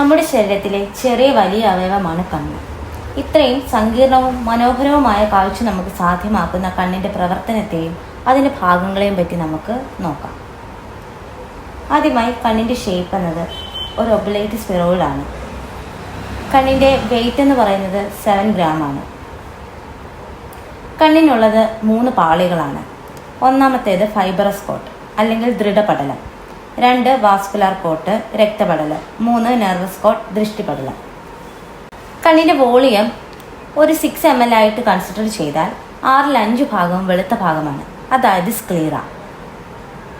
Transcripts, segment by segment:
നമ്മുടെ ശരീരത്തിലെ ചെറിയ വലിയ അവയവമാണ് കണ്ണ്. ഇത്രയും സങ്കീർണവും മനോഹരവുമായ കാഴ്ച നമുക്ക് സാധ്യമാക്കുന്ന കണ്ണിന്റെ പ്രവർത്തനത്തെയും അതിന്റെ ഭാഗങ്ങളെയും പറ്റി നമുക്ക് നോക്കാം. ആദ്യമായി കണ്ണിന്റെ ഷേപ്പ് എന്നത് ഒരു ഒബ്ലേറ്റ് സ്പിറോയിഡാണ് കണ്ണിന്റെ വെയിറ്റ് എന്ന് പറയുന്നത് സെവൻ ഗ്രാം ആണ്. കണ്ണിനുള്ളത് മൂന്ന് പാളികളാണ്. ഒന്നാമത്തേത് ഫൈബറസ് കോട്ട് അല്ലെങ്കിൽ ദൃഢപടലം. രണ്ട് വാസ്കുലാർ കോട്ട് രക്തപടലം. മൂന്ന് നെർവസ് കോട്ട് ദൃഷ്ടിപടലം. കണ്ണിന്റെ വോളിയം ഒരു സിക്സ് എം എൽ ആയിട്ട് കൺസിഡർ ചെയ്താൽ ആറിൽ അഞ്ച് ഭാഗവും വെളുത്ത ഭാഗമാണ്. അതായത് സ്ക്ലീറ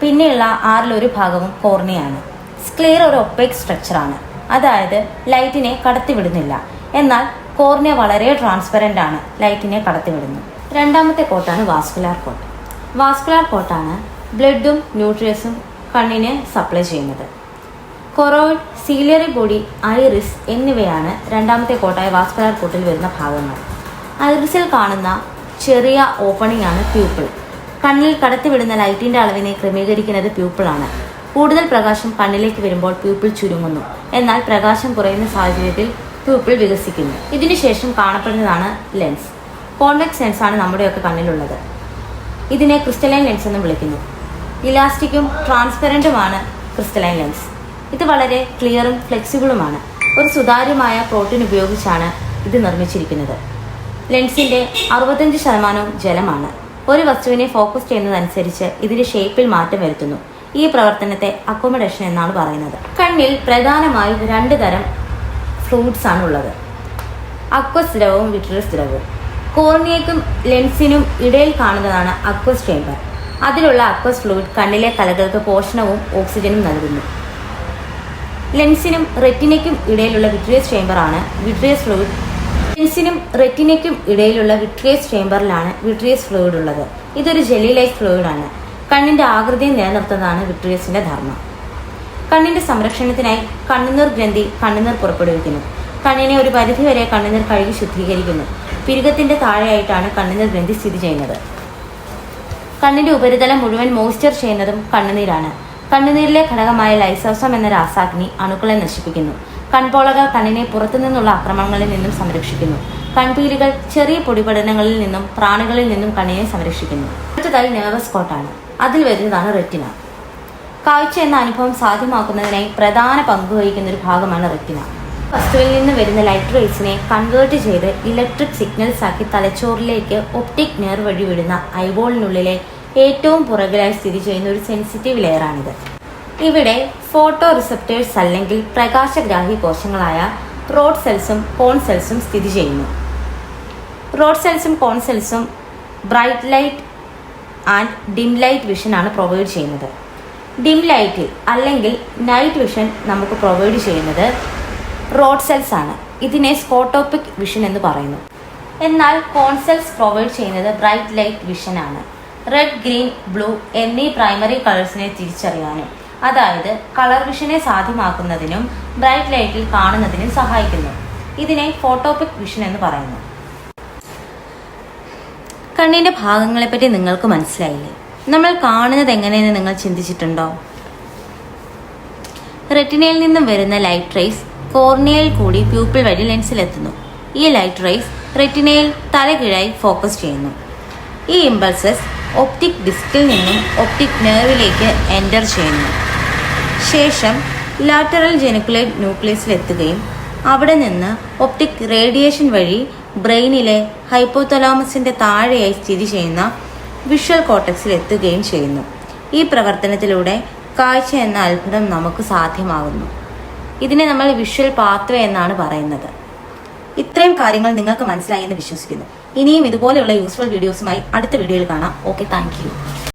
പിന്നെയുള്ള ആറിലൊരു ഭാഗവും കോർണിയാണ് സ്ക്ലീർ ഒരു ഒപ്പേക് സ്ട്രക്ചറാണ് അതായത് ലൈറ്റിനെ കടത്തിവിടുന്നില്ല എന്നാൽ കോർണിയ വളരെ ട്രാൻസ്പെറന്റ് ആണ്. ലൈറ്റിനെ കടത്തിവിടുന്നു രണ്ടാമത്തെ കോട്ടാണ് വാസ്കുലാർ കോട്ട്. വാസ്കുലാർ കോട്ടാണ് ബ്ലഡും ന്യൂട്രിയസും കണ്ണിന് സപ്ലൈ ചെയ്യുന്നത്. കൊറോയിഡ് സീലിയറി ബോഡി ഐറിസ് എന്നിവയാണ് രണ്ടാമത്തെ കോട്ടായ വാസ്കുലാർ കോട്ടിൽ വരുന്ന ഭാഗങ്ങൾ. ഐറിസിൽ കാണുന്ന ചെറിയ ഓപ്പണിംഗ് ആണ് പ്യൂപ്പിൾ കണ്ണിൽ കടത്തിവിടുന്ന ലൈറ്റിന്റെ അളവിനെ ക്രമീകരിക്കുന്നത് പ്യൂപ്പിളാണ് കൂടുതൽ പ്രകാശം കണ്ണിലേക്ക് വരുമ്പോൾ പ്യൂപ്പിൾ ചുരുങ്ങുന്നു. എന്നാൽ പ്രകാശം കുറയുന്ന സാഹചര്യത്തിൽ പ്യൂപ്പിൾ വികസിക്കുന്നു. ഇതിനുശേഷം കാണപ്പെടുന്നതാണ് ലെൻസ് കോൺവെക്സ് ലെൻസ് ആണ് നമ്മുടെയൊക്കെ കണ്ണിലുള്ളത്. ഇതിനെ ക്രിസ്റ്റലൈൻ ലെൻസ് എന്ന് വിളിക്കുന്നു. ഇലാസ്റ്റിക്കും ട്രാൻസ്പെറന്റുമാണ് ക്രിസ്റ്റലൈൻ ലെൻസ്. ഇത് വളരെ ക്ലിയറും ഫ്ലെക്സിബിളുമാണ്. ഒരു സുതാര്യമായ പ്രോട്ടീൻ ഉപയോഗിച്ചാണ് ഇത് നിർമ്മിച്ചിരിക്കുന്നത്. ലെൻസിന്റെ അറുപത്തഞ്ച് ശതമാനവും ജലമാണ്. ഒരു വസ്തുവിനെ ഫോക്കസ് ചെയ്യുന്നതനുസരിച്ച് ഇതിന്റെ ഷേപ്പിൽ മാറ്റം വരുത്തുന്നു. ഈ പ്രവർത്തനത്തെ അക്കോമഡേഷൻ എന്നാണ് പറയുന്നത്. കണ്ണിൽ പ്രധാനമായും രണ്ട് തരം ഫ്ലൂയിഡ്സ് ആണ് ഉള്ളത്. അക്വസ് ദ്രവവും വിട്രസ് ദ്രവവും കോർണിയക്കും ലെൻസിനും ഇടയിൽ കാണുന്നതാണ് അക്വസ് ചേംബർ അതിലുള്ള അക്വസ് ഫ്ലൂയിഡ് കണ്ണിലെ കലകൾക്ക് പോഷണവും ഓക്സിജനും നൽകുന്നു. ലെൻസിനും റെറ്റിനയ്ക്കും ഇടയിലുള്ള വിട്രിയസ് ചേംബറാണ് വിട്രിയസ് ഫ്ലൂയിഡ് ലെൻസിനും റെറ്റിനയ്ക്കും ഇടയിലുള്ള വിട്രിയസ് ചേംബറിലാണ് വിട്രിയസ് ഫ്ലൂയിഡ് ഉള്ളത്. ഇതൊരു ജെല്ലി ലൈക്ക് ഫ്ലൂയിഡാണ് കണ്ണിന്റെ ആകൃതിയും നിലനിർത്തുന്നതാണ് വിട്രിയസിന്റെ ധർമ്മം. കണ്ണിന്റെ സംരക്ഷണത്തിനായി കണ്ണുനീർ ഗ്രന്ഥി കണ്ണുനീർ പുറപ്പെടുവിക്കുന്നു. കണ്ണിനെ ഒരു പരിധിവരെ കണ്ണുനീർ കഴുകി ശുദ്ധീകരിക്കുന്നു. പിരുകത്തിന്റെ താഴെയായിട്ടാണ് കണ്ണുനീർ ഗ്രന്ഥി സ്ഥിതി ചെയ്യുന്നത്. കണ്ണിന്റെ ഉപരിതലം മുഴുവൻ മോയ്സ്ചർ ചെയ്യുന്നതും കണ്ണുനീരാണ്. കണ്ണുനീരിലെ ഘടകമായ ലൈസോസം എന്ന രാസാഗ്നി അണുക്കളെ നശിപ്പിക്കുന്നു. കൺപോളകൾ കണ്ണിനെ പുറത്തുനിന്നുള്ള ആക്രമണങ്ങളിൽ നിന്നും സംരക്ഷിക്കുന്നു. കൺപീലികൾ ചെറിയ പൊടിപടലങ്ങളിൽ നിന്നും പ്രാണികളിൽ നിന്നും കണ്ണിനെ സംരക്ഷിക്കുന്നു. അടുത്തതായി നെർവസ് കോട്ടാണ് അതിൽ വരുന്നതാണ് റെറ്റിന കാഴ്ച എന്ന അനുഭവം സാധ്യമാക്കുന്നതിനായി പ്രധാന പങ്കുവഹിക്കുന്ന ഒരു ഭാഗമാണ് റെറ്റിന വസ്തുവിൽ നിന്ന് വരുന്ന ലൈറ്റ് റേസിനെ കൺവേർട്ട് ചെയ്ത് ഇലക്ട്രിക് സിഗ്നൽസ് ആക്കി തലച്ചോറിലേക്ക് ഒപ്റ്റിക് നെയർ വഴി വിടുന്ന ഐബോളിനുള്ളിലെ ഏറ്റവും പുറകിലായി സ്ഥിതി ചെയ്യുന്ന ഒരു സെൻസിറ്റീവ് ലെയറാണിത് ഇവിടെ ഫോട്ടോ റിസപ്റ്റേഴ്സ് അല്ലെങ്കിൽ പ്രകാശഗ്രാഹി കോശങ്ങളായ റോഡ് സെൽസും കോൺ സെൽസും സ്ഥിതി ചെയ്യുന്നു. റോഡ് സെൽസും cone സെൽസും bright light and dim light vision ആണ് പ്രൊവൈഡ് ചെയ്യുന്നത്. ഡിം ലൈറ്റിൽ അല്ലെങ്കിൽ നൈറ്റ് വിഷൻ നമുക്ക് പ്രൊവൈഡ് ചെയ്യുന്നത് റോഡ് സെൽസ് ആണ്. ഇതിനെ സ്കോട്ടോപ്പിക് വിഷൻ എന്ന് പറയുന്നു. എന്നാൽ കോൺ സെൽസ് പ്രൊവൈഡ് ചെയ്യുന്നത് ബ്രൈറ്റ് ലൈറ്റ് വിഷൻ ആണ്. റെഡ് ഗ്രീൻ ബ്ലൂ എന്നീ പ്രൈമറി കളേഴ്സിനെ തിരിച്ചറിയാനും അതായത് കളർ വിഷനെ സാധ്യമാക്കുന്നതിനും ബ്രൈറ്റ് ലൈറ്റിൽ കാണുന്നതിനും സഹായിക്കുന്നു. ഇതിനെ ഫോട്ടോപിക് വിഷൻ എന്ന് പറയുന്നു. കണ്ണിന്റെ ഭാഗങ്ങളെ പറ്റി നിങ്ങൾക്ക് മനസ്സിലായില്ലേ? നമ്മൾ കാണുന്നത് എങ്ങനെയെന്ന് നിങ്ങൾ ചിന്തിച്ചിട്ടുണ്ടോ? റെറ്റിനയിൽ നിന്നും വരുന്ന ലൈറ്റ് റേസ് കോർണിയയിൽ കൂടി പ്യൂപ്പിൾ വഴി ലെൻസിലെത്തുന്നു ഈ ലൈറ്റ് റൈസ് റെറ്റിനയിൽ തലകീഴായി ഫോക്കസ് ചെയ്യുന്നു. ഈ ഇമ്പൾസസ് ഒപ്റ്റിക് ഡിസ്കിൽ നിന്നും ഒപ്റ്റിക് നെർവിലേക്ക് എന്റർ ചെയ്യുന്നു. ശേഷം ലാറ്ററൽ ജെനുക്കുലേറ്റ് ന്യൂക്ലിയസിലെത്തുകയും അവിടെ നിന്ന് ഒപ്റ്റിക് റേഡിയേഷൻ വഴി ബ്രെയിനിലെ ഹൈപ്പോതലോമസിന്റെ താഴെയായി സ്ഥിതി ചെയ്യുന്ന വിഷ്വൽ കോട്ടക്സിൽ എത്തുകയും ചെയ്യുന്നു. ഈ പ്രവർത്തനത്തിലൂടെ കാഴ്ച എന്ന അത്ഭുതം നമുക്ക് സാധ്യമാകുന്നു. ഇതിനെ നമ്മൾ വിഷ്വൽ പാത്വേ എന്നാണ് പറയുന്നത്. ഇത്രയും കാര്യങ്ങൾ നിങ്ങൾക്ക് മനസ്സിലായി എന്ന് വിശ്വസിക്കുന്നു. ഇനിയും ഇതുപോലെയുള്ള യൂസ്ഫുൾ വീഡിയോസുമായി അടുത്ത വീഡിയോയിൽ കാണാം. Okay thank